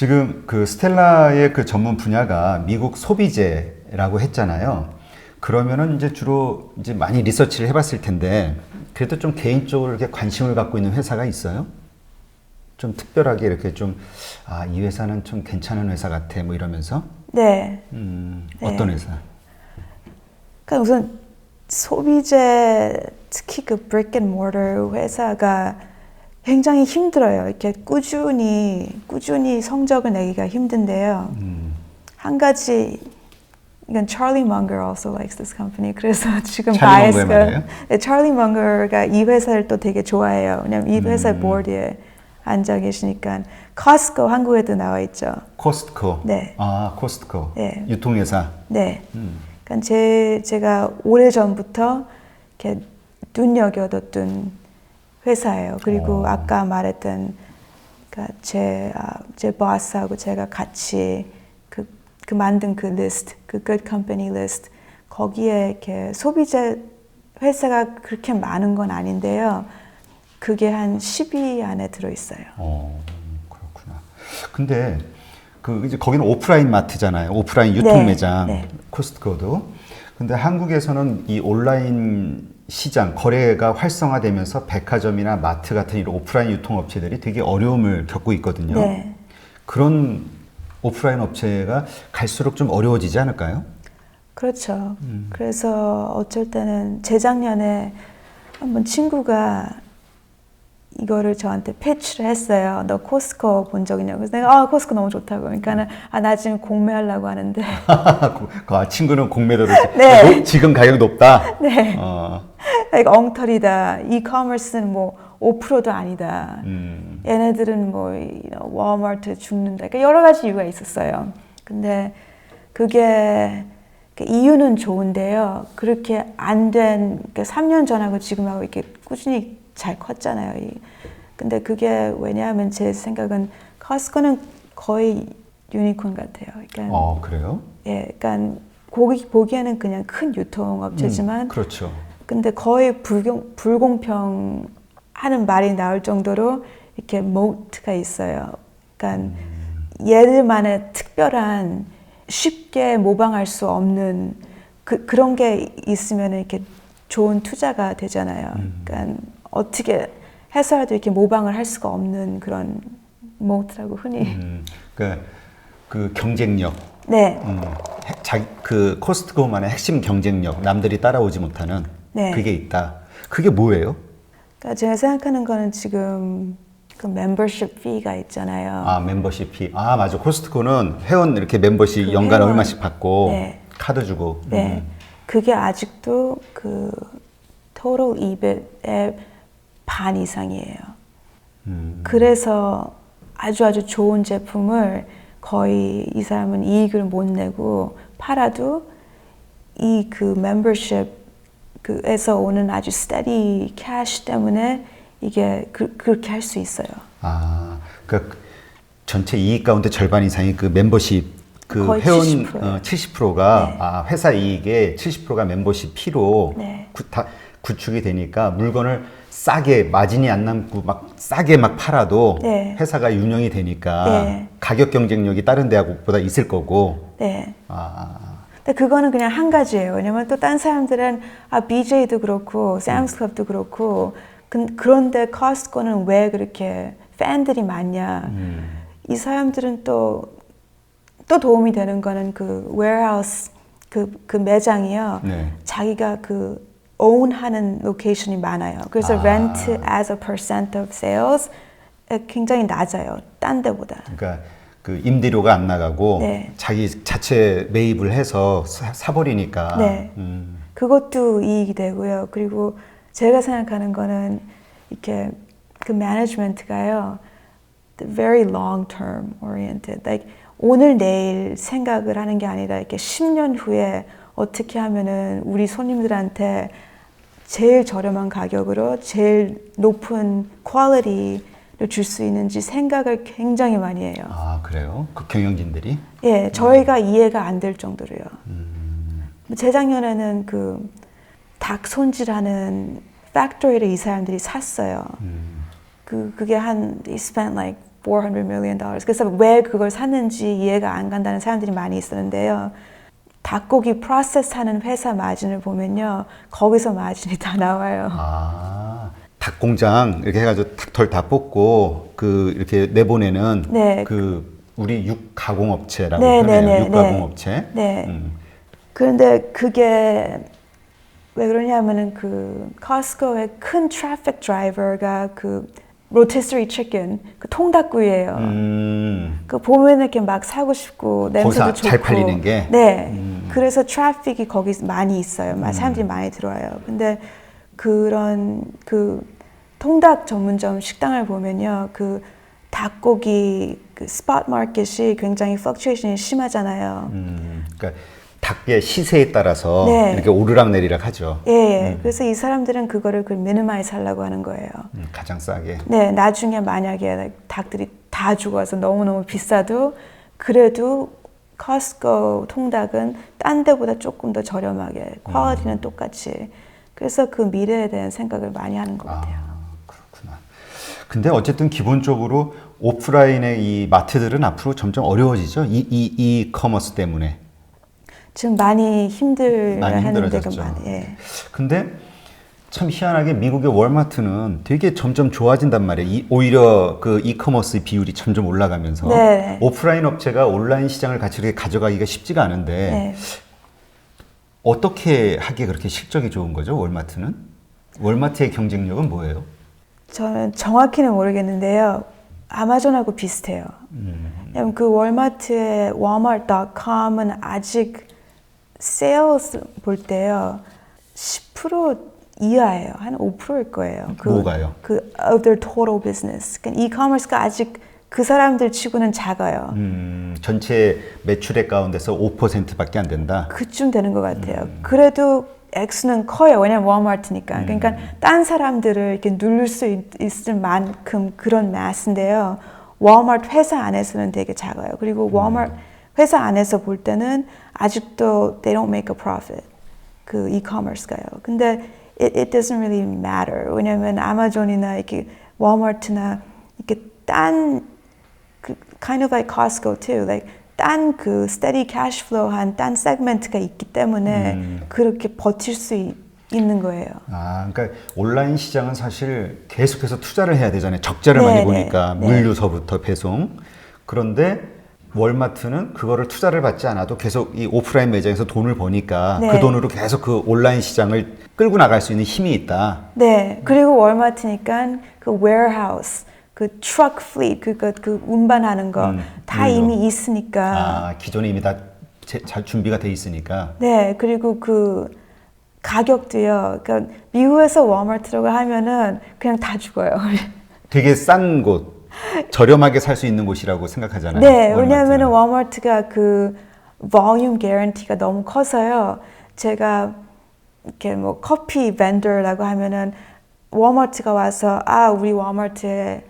지금 그 스텔라의 그 전문 분야가 미국 소비재라고 했잖아요. 그러면은 이제 주로 이제 많이 리서치를 해봤을 텐데 그래도 좀 개인적으로 이렇게 관심을 갖고 있는 회사가 있어요? 좀 특별하게 이렇게 좀 아 이 회사는 좀 괜찮은 회사 같아 뭐 이러면서 네. 음, 네. 어떤 회사? 그러니까 우선 소비재 특히 그 mortar 회사가 굉장히 힘들어요. 이렇게 꾸준히 꾸준히 성적을 내기가 힘든데요. 음, 한 가지 이건 Charlie Munger also likes this company. 그래서 지금 바이스가? 네, Charlie Munger가 이 회사를 또 되게 좋아해요. 왜냐면 이 회사 음. 보드에 앉아 계시니까 Costco 한국에도 나와 있죠. 코스트코. 네. 아 코스트코. 네. 유통회사. 네. 음. 그러니까 제 제가 오래 전부터 이렇게 눈여겨뒀던 회사예요. 그리고 어. 아까 말했던 그러니까 제, 아, 제 보스하고 제가 같이 그, 그 만든 그 리스트, 그 good company list 거기에 이렇게 소비재 회사가 그렇게 많은 건 아닌데요. 그게 한 10위 안에 들어 있어요. 어 그렇구나. 근데 그 이제 거기는 오프라인 마트잖아요. 오프라인 유통 네, 매장 네. 코스트코도. 근데 한국에서는 이 온라인 시장 거래가 활성화되면서 백화점이나 마트 같은 이런 오프라인 유통 업체들이 되게 어려움을 겪고 있거든요. 네. 그런 오프라인 업체가 갈수록 좀 어려워지지 않을까요? 그렇죠. 그래서 어쩔 때는 재작년에 한번 친구가 이거를 저한테 패치를 했어요. 너 코스코 본 적 있냐고. 그래서 내가 아 코스코 너무 좋다고. 그러니까는 아 나 지금 공매하려고 하는데. 그, 그 아, 친구는 공매도를 네. 노- 지금 가격 높다. 네. 어, 이거 엉터리다. 이커머스는 뭐 5%도 아니다. 음, 얘네들은 뭐 워마트 죽는다. 그러니까 여러 가지 이유가 있었어요. 근데 그게 그 이유는 좋은데요. 그렇게 안 된 그러니까 3년 전하고 지금하고 이렇게 꾸준히 잘 컸잖아요. 이- 근데 그게 왜냐하면 제 생각은 커스코는 거의 유니콘 같아요. 그러니까 어 그래요? 예, 그러니까 보기, 보기에는 그냥 큰 유통업체지만 음, 그렇죠. 근데 거의 불공, 불공평 하는 말이 나올 정도로 이렇게 모트가 있어요. 그러니까 얘들만의 특별한 쉽게 모방할 수 없는 그, 그런 게 있으면 이렇게 좋은 투자가 되잖아요. 그러니까 어떻게 해서라도 이렇게 모방을 할 수가 없는 그런 모트라고 흔히. 음, 그러니까 그 경쟁력, 네, 음, 핵- 자기 그 코스트코만의 핵심 경쟁력, 남들이 따라오지 못하는 네. 그게 있다. 그게 뭐예요? 그러니까 제가 생각하는 거는 지금 그 멤버십 피가 있잖아요. 아 멤버십 피. 아 맞아. 코스트코는 회원 이렇게 멤버십 그 연간 회원. 얼마씩 받고 네. 카드 주고. 네, 음. 그게 아직도 그 total EBIT의 반 이상이에요. 음. 그래서 아주 아주 좋은 제품을 거의 이 사람은 이익을 못 내고 팔아도 이 그 멤버십 그에서 오는 아주 steady 캐시 때문에 이게 그, 그렇게 할 수 있어요. 아, 그 전체 이익 가운데 절반 이상이 그 멤버십 그 회원 70%. 어, 70%가 네. 아, 회사 이익의 70%가 멤버십 피로 네. 구, 다, 구축이 되니까 물건을 싸게 마진이 안 남고 막 싸게 막 팔아도 네. 회사가 운영이 되니까 네. 가격 경쟁력이 다른 대학보다 있을 거고. 네. 아, 근데 그거는 그냥 한 가지예요. 왜냐면 또 딴 사람들은 아 BJ도 그렇고 샘스클럽도 그렇고 그, 그런데 커스코는 왜 그렇게 팬들이 많냐? 음. 이 사람들은 또또 도움이 되는 거는 그 warehouse 그, 그 매장이요. 네. 자기가 그 own하는 로케이션이 많아요. 그래서 아. rent as a percent of sales 굉장히 낮아요. 딴 데보다. 그러니까 그 임대료가 안 나가고 네. 자기 자체 매입을 해서 사, 사버리니까. 네. 음. 그것도 이익이 되고요. 그리고 제가 생각하는 거는 이렇게 그 매니지먼트가요, very long term oriented. Like 오늘 내일 생각을 하는 게 아니라 이렇게 10년 후에 어떻게 하면은 우리 손님들한테 제일 저렴한 가격으로 제일 높은 퀄리티를 줄 수 있는지 생각을 굉장히 많이 해요. 아 그래요? 그 경영진들이? 예, 저희가 이해가 안 될 정도로요. 재작년에는 그 닭 손질하는 팩토리를 이 사람들이 샀어요. 그 그게 한 they spent like 400 million dollars. 그래서 왜 그걸 샀는지 이해가 안 간다는 사람들이 많이 있었는데요. 닭고기 프로세스하는 회사 마진을 보면요, 거기서 마진이 다 나와요. 아, 닭 공장 이렇게 해가지고 닭털 다 뽑고 그 이렇게 내보내는 네. 그 우리 육 가공업체라고 네, 표현해요. 네, 네, 육 네. 가공업체. 네. 음. 그런데 그게 왜 그러냐면은 그 커스코의 큰 트래픽 드라이버가 그 로티스리 치킨 그 통닭구이예요. 음. 그 보면 이렇게 막 사고 싶고 냄새도 거기서 좋고 잘 팔리는 게? 음. 네. 그래서 트래픽이 거기 많이 있어요. 막 사람들이 많이 들어와요. 근데 그런 그 통닭 전문점 식당을 보면요. 그 닭고기 그 스팟 마켓이 굉장히 플럭츄에이션이 심하잖아요. 음. 그러니까 닭의 시세에 따라서 네. 이렇게 오르락 내리락 하죠. 예, 예. 그래서 이 사람들은 그거를 그 미니마이즈 하려고 하는 거예요. 음, 가장 싸게. 네, 나중에 만약에 닭들이 다 죽어서 너무 너무 비싸도 그래도 커스코 통닭은 딴 데보다 조금 더 저렴하게 퀄리티는 똑같이 그래서 그 미래에 대한 생각을 많이 하는 것 같아요. 아, 그렇구나. 근데 어쨌든 기본적으로 오프라인의 이 마트들은 앞으로 점점 어려워지죠. 이, 이, 이 커머스 때문에. 지금 많이 힘들어 많이 힘들어졌죠. 많이 예. 근데 참 희한하게 미국의 월마트는 되게 점점 좋아진단 말이에요. 이, 오히려 그 이커머스 비율이 점점 올라가면서 네. 오프라인 업체가 온라인 시장을 같이 이렇게 가져가기가 쉽지가 않은데 네. 어떻게 하기에 그렇게 실적이 좋은 거죠? 월마트는? 월마트의 경쟁력은 뭐예요? 저는 정확히는 모르겠는데요. 아마존하고 비슷해요. 왜냐면 그 월마트의 walmart.com은 아직 세일스 볼 때요. 10% 이하예요. 한 5%일 거예요. 그, 뭐가요? 그 of their total business. 그러니까 이커머스가 아직 그 사람들 치고는 작아요. 음, 전체 매출액 가운데서 5%밖에 안 된다. 그쯤 되는 것 같아요. 그래도 X는 커요. 왜냐면 워마트니까. 그러니까 딴 사람들을 이렇게 누를 수 있, 있을 만큼 그런 마스인데요. 워마트 회사 안에서는 되게 작아요. 그리고 워마트 회사 안에서 볼 때는 아직도 they don't make a profit. 그 e-commerce가요. 근데 it, it doesn't really matter. 왜냐면 아마존이나 이렇게 워마트나 이렇게 딴 그 kind of like Costco too. Like 딴그 steady cash flow 한딴 세그멘트가 있기 때문에 그렇게 버틸 수 있, 있는 거예요. 아, 그러니까 온라인 시장은 사실 계속해서 투자를 해야 되잖아요. 적자를 네, 많이 네, 보니까 네. 물류서부터 배송. 그런데 월마트는 그거를 투자를 받지 않아도 계속 이 오프라인 매장에서 돈을 버니까 네. 그 돈으로 계속 그 온라인 시장을 끌고 나갈 수 있는 힘이 있다. 네. 그리고 월마트니까 그 warehouse, 그 truck fleet, 그니까 그 운반하는 거다 물류. 이미 있으니까. 아, 기존에 이미 다 잘 준비가 돼 있으니까. 네. 그리고 그 가격도요. 그러니까 미국에서 월마트라고 하면은 그냥 다 죽어요. 되게 싼 곳, 저렴하게 살 수 있는 곳이라고 생각하잖아요. 네. 왜냐하면 워마트가 그 볼륨 개런티가 너무 커서요. 제가 이렇게 뭐 커피 벤더라고 하면은 워마트가 와서 아 우리 워마트에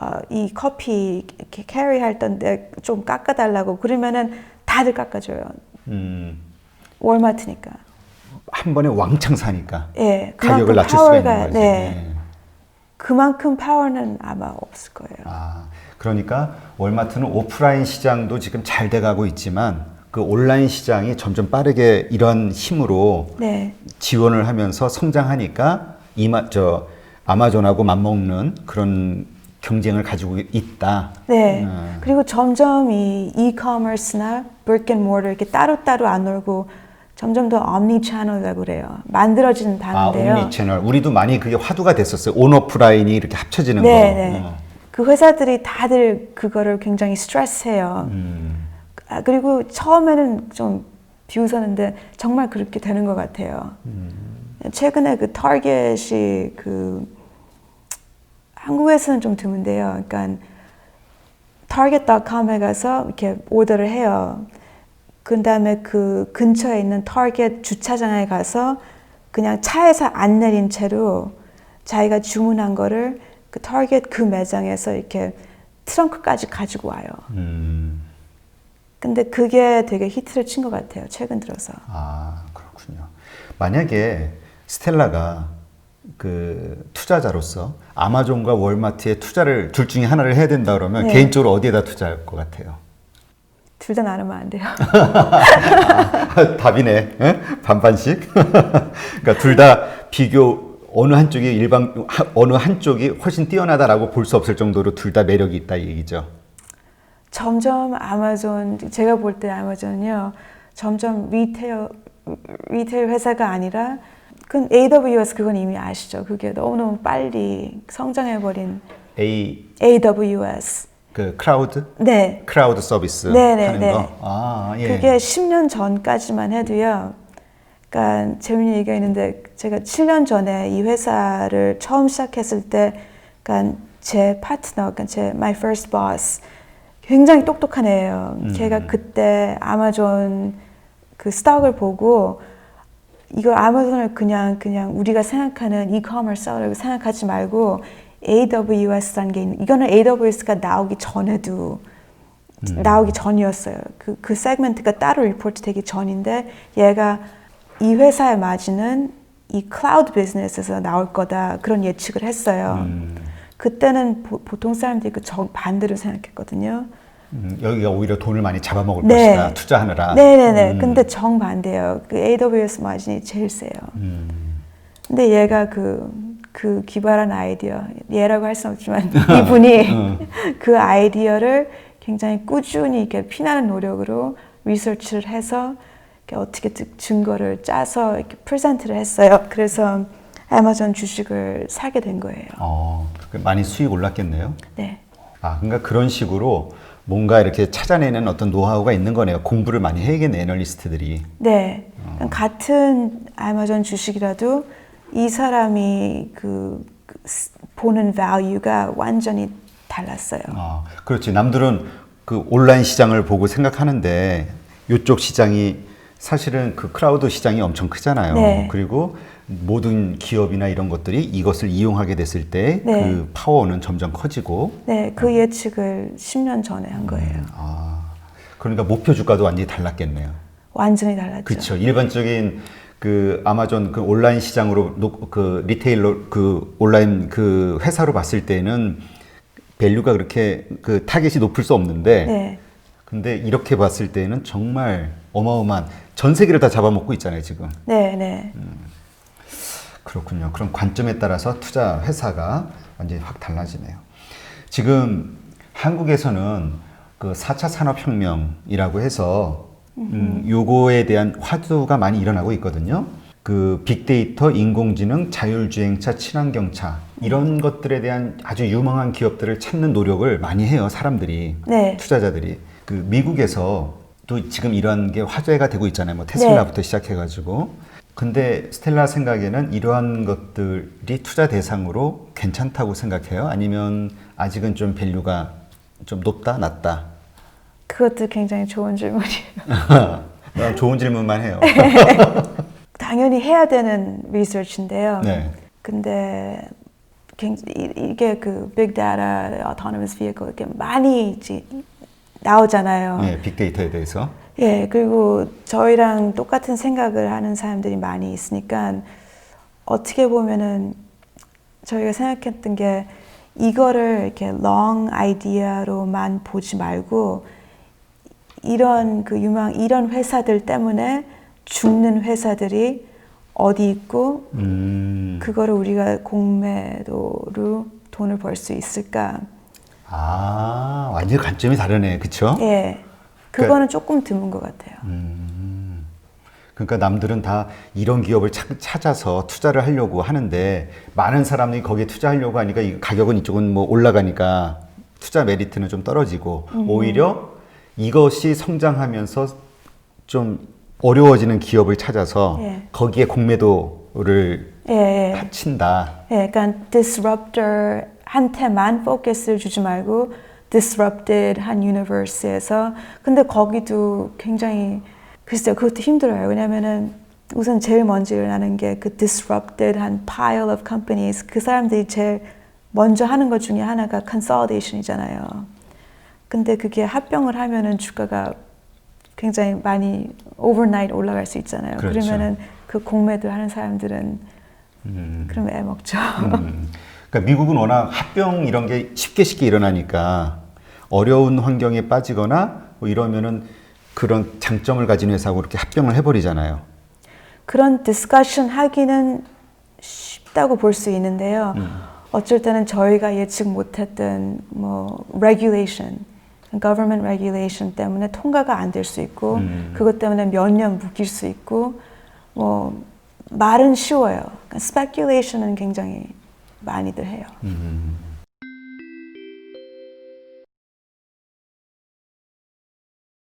어, 이 커피 이렇게 캐리 할 텐데 좀 깎아달라고 그러면은 다들 깎아줘요. 음, 월마트니까. 한 번에 왕창 사니까 예, 가격을 낮출 수가 있는 파워가- 거지. 네. 그만큼 파워는 아마 없을 거예요. 아, 그러니까 월마트는 오프라인 시장도 지금 잘 돼가고 있지만 그 온라인 시장이 점점 빠르게 이런 힘으로 네. 지원을 하면서 성장하니까 이마 저 아마존하고 맞먹는 그런 경쟁을 가지고 있다. 네. 음. 그리고 점점 이 e-commerce나 brick and mortar 이렇게 따로따로 안 놀고 점점 더 omni channel이라고 그래요. 만들어지는 아, 단어인데요. 옴니 채널. 우리도 많이 그게 화두가 됐었어요. 온오프라인이 이렇게 합쳐지는 네, 거. 네. 어. 그 회사들이 다들 그거를 굉장히 스트레스해요. 음. 아, 그리고 처음에는 좀 비웃었는데 정말 그렇게 되는 것 같아요. 음. 최근에 그 타겟이 그 한국에서는 좀 드문데요. 그러니까 target.com에 가서 이렇게 오더를 해요. 그 다음에 그 근처에 있는 타겟 주차장에 가서 그냥 차에서 안 내린 채로 자기가 주문한 거를 그 타겟 그 매장에서 이렇게 트렁크까지 가지고 와요. 음. 근데 그게 되게 히트를 친 것 같아요. 최근 들어서. 아, 그렇군요. 만약에 스텔라가 그 투자자로서 아마존과 월마트에 투자를 둘 중에 하나를 해야 된다 그러면 네. 개인적으로 어디에다 투자할 것 같아요? 둘 다 나누면 안 돼요. 답이네. 예? 반반씩. 그러니까 둘 다 비교 어느 한쪽이 일반 하- 어느 한쪽이 훨씬 뛰어나다라고 볼 수 없을 정도로 둘 다 매력이 있다 이 얘기죠. 점점 아마존 제가 볼 때 아마존이요 점점 리테일 리테일 회사가 아니라 그 AWS 그건 이미 아시죠 그게 너무너무 빨리 성장해 버린 A AWS 그 크라우드 네 크라우드 서비스 네네, 하는 네. 거. 아 예. 그게 10년 전까지만 해도요 그러니까 재밌는 얘기가 있는데 제가 7년 전에 이 회사를 처음 시작했을 때 그러니까 제 파트너 그러니까 제 my first boss 굉장히 똑똑한 애예요. 음. 걔가 그때 아마존 그 스톡을 보고 이거 아마존을 그냥 그냥 우리가 생각하는 이커머스라고 생각하지 말고 AWS라는 게 있는 이거는 AWS가 나오기 전에도 나오기 전이었어요. 그, 그 세그먼트가 따로 리포트 되기 전인데 얘가 이 회사의 마진은 이 클라우드 비즈니스에서 나올 거다 그런 예측을 했어요. 음, 그때는 보, 통 사람들이 그 정, 반대로 생각했거든요. 음, 여기가 오히려 돈을 많이 잡아먹을 네. 것이다 투자하느라. 네네네. 음, 근데 정 반대예요. 그 AWS 마진이 제일 세요. 음, 근데 얘가 그, 그 기발한 아이디어, 얘라고 할 수 없지만 이분이 음. 그 아이디어를 굉장히 꾸준히 이렇게 피나는 노력으로 리서치를 해서 어떻게 득- 증거를 짜서 이렇게 프레젠트를 했어요. 그래서 아마존 주식을 사게 된 거예요. 어, 그 많이 수익 올랐겠네요. 네. 아, 그러니까 그런 식으로 뭔가 이렇게 찾아내는 어떤 노하우가 있는 거네요. 공부를 많이 해야겠네, 애널리스트들이. 네. 어. 같은 아마존 주식이라도 이 사람이 그, 그 스- 보는 value가 완전히 달랐어요. 아, 그렇지. 남들은 그 온라인 시장을 보고 생각하는데 이쪽 시장이 사실은 그 크라우드 시장이 엄청 크잖아요. 네. 그리고 모든 기업이나 이런 것들이 이것을 이용하게 됐을 때그 네. 파워는 점점 커지고 네, 그 예측을 10년 전에 한 거예요. 아, 그러니까 목표 주가도 완전히 달랐겠네요. 완전히 달랐죠. 그렇죠. 일반적인 그 아마존 그 온라인 시장으로 놓- 그 리테일러 그 온라인 그 회사로 봤을 때는 밸류가 그렇게 그 타겟이 높을 수 없는데 네. 근데 이렇게 봤을 때는 정말 어마어마한 전 세계를 다 잡아먹고 있잖아요, 지금. 네, 네. 그렇군요. 그럼 관점에 따라서 투자 회사가 완전히 확 달라지네요. 지금 한국에서는 그 4차 산업혁명이라고 해서 음, 요거에 대한 화두가 많이 일어나고 있거든요. 그 빅데이터, 인공지능, 자율주행차, 친환경차 이런 것들에 대한 아주 유망한 기업들을 찾는 노력을 많이 해요, 사람들이. 네. 투자자들이. 그 미국에서 또 지금 이러한 게 화제가 되고 있잖아요. 뭐 테슬라부터 시작해가지고. 근데 스텔라 생각에는 이러한 것들이 투자 대상으로 괜찮다고 생각해요? 아니면 아직은 좀 밸류가 좀 높다, 낮다? 그것도 굉장히 좋은 질문이에요. 난 좋은 질문만 해요. 당연히 해야 되는 리서치인데요. 네. 근데 이게 그 빅데이터, autonomous vehicle 이렇게 많이 이제 나오잖아요. 네, 빅데이터에 대해서. 예, 그리고 저희랑 똑같은 생각을 하는 사람들이 많이 있으니까 어떻게 보면은 저희가 생각했던 게 이거를 이렇게 long 아이디어로만 보지 말고 이런 그 유망 이런 회사들 때문에 죽는 회사들이 어디 있고 음. 그거를 우리가 공매도로 돈을 벌 수 있을까? 아, 완전히 관점이 다르네. 그쵸? 예, 그거는 조금 드문 것 같아요. 음. 그러니까 남들은 다 이런 기업을 찾- 찾아서 투자를 하려고 하는데 많은 사람들이 거기에 투자하려고 하니까 이 가격은 이쪽은 뭐 올라가니까 투자 메리트는 좀 떨어지고 오히려 이것이 성장하면서 좀 어려워지는 기업을 찾아서 예. 거기에 공매도를 예, 예. 친다. 예, 그러니까 disruptor 한테만 포커스를 주지 말고 disrupted 한 유니버스에서 근데 거기도 굉장히 글쎄요 그것도 힘들어요 왜냐면은 우선 제일 먼저 일어나는 게 그 disrupted 한 pile of companies 그 사람들이 제일 먼저 하는 것 중에 하나가 consolidation이잖아요 근데 그게 합병을 하면은 주가가 굉장히 많이 overnight 올라갈 수 있잖아요 그렇죠. 그러면은 그 공매도 하는 사람들은 그럼 애 먹죠. 음. 그러니까 미국은 워낙 합병 이런 게 쉽게 쉽게 일어나니까 어려운 환경에 빠지거나 뭐 이러면은 그런 장점을 가진 회사하고 이렇게 합병을 해버리잖아요. 그런 디스커션 하기는 쉽다고 볼 수 있는데요. 어쩔 때는 저희가 예측 못했던 뭐 regulation, government regulation 때문에 통과가 안 될 수 있고 그것 때문에 몇 년 묶일 수 있고 뭐 말은 쉬워요. speculation은 굉장히 많이들 해요. 음.